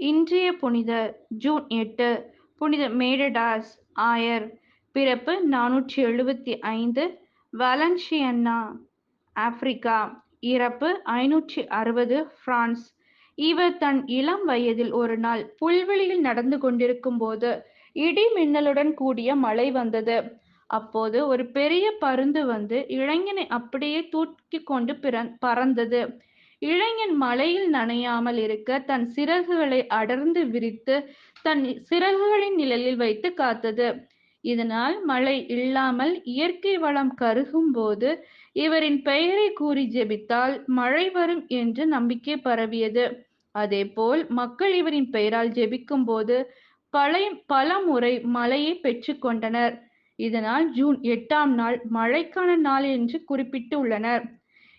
இன்றைய புனிதர் ஜூன் எட்டு புனித மேடடாஸ் ஆயர் பிறப்பு நானூற்றி எழுபத்தி ஐந்து வலன்ஷியன்னா ஆப்பிரிக்கா. இறப்பு ஐநூற்றி அறுபது பிரான்ஸ். இவர் தன் இளம் வயதில் ஒரு நாள் புல்வெளியில் நடந்து கொண்டிருக்கும் போது இடி மின்னலுடன் கூடிய மழை வந்தது. அப்போது ஒரு பெரிய பருந்து வந்து இளைஞனை அப்படியே தூக்கி கொண்டு பிற- பறந்தது. இளைஞன் மழையில் நனையாமல் இருக்க தன் சிறகுகளை அடர்ந்து விரித்து தன் சிறகுகளின் நிழலில் வைத்து காத்தது. இதனால் மழை இல்லாமல் இயற்கை வளம் கருகும் போது இவரின் பெயரை கூறி ஜெபித்தால் மழை வரும் என்று நம்பிக்கை பரவியது. அதேபோல் மக்கள் இவரின் பெயரால் ஜெபிக்கும் போது பல பல முறை மழையை பெற்றுக்கொண்டனர் இதனால் ஜூன் எட்டாம் நாள் மழைக்கான நாள் என்று குறிப்பிட்டு உள்ளனர்.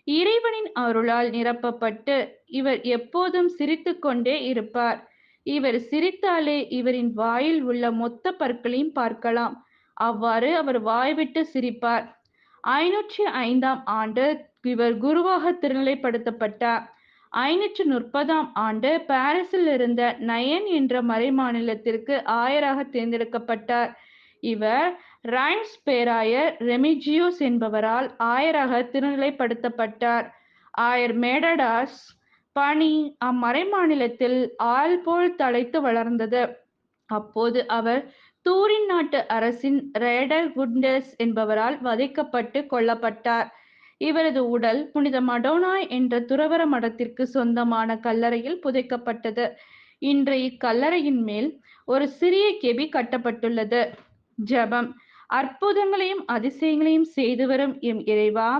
இறைவனின் அருளால் நிரப்பப்பட்டு இவர் எப்போதும் சிரித்துக்கொண்டே இருப்பார். இவர் சிரித்தாலே இவரின் வாயில் உள்ள மொத்த பற்களையும் பார்க்கலாம். அவ்வாறு அவர் வாய்விட்டு சிரிப்பார். ஐநூற்றி ஐந்தாம் ஆண்டு இவர் குருவாக திருநிலைப்படுத்தப்பட்டார். ஐநூற்று முப்பதாம் ஆண்டு பாரிஸில் இருந்த நயன் என்ற மறைமாநிலத்திற்கு ஆயராக தேர்ந்தெடுக்கப்பட்டார். இவர் ரைன்ஸ் பேராயர் ரெமிஜியோஸ் என்பவரால் ஆயராக திருநிலைப்படுத்தப்பட்டார். ஆயர் மேடடாஸ் பணி அம்மறைமாநிலத்தில் ஆள் போல் தலைத்து வளர்ந்தது. அப்போது அவர் தூரின் நாட்டு அரசின் ரேடர் குண்டஸ் என்பவரால் வதைக்கப்பட்டு கொல்லப்பட்டார். இவரது உடல் புனித மடோனாய் என்ற துறவர மடத்திற்கு சொந்தமான கல்லறையில் புதைக்கப்பட்டது. இன்று இக்கல்லறையின் மேல் ஒரு சிறிய கெபி கட்டப்பட்டுள்ளது. ஜெபம். அற்புதங்களையும் அதிசயங்களையும் செய்து வரும் எம் இறைவா.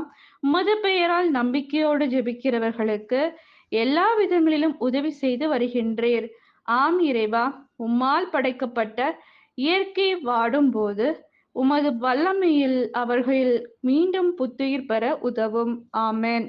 உமது பெயரால் நம்பிக்கையோடு ஜெபிக்கிறவர்களுக்கு எல்லா விதங்களிலும் உதவி செய்து வருகின்றீர். ஆம் இறைவா உம்மால் படைக்கப்பட்ட இயற்கை வாடும் போது உமது வல்லமையில் அவர்களில் மீண்டும் புத்துயிர் பெற உதவும். ஆமென்.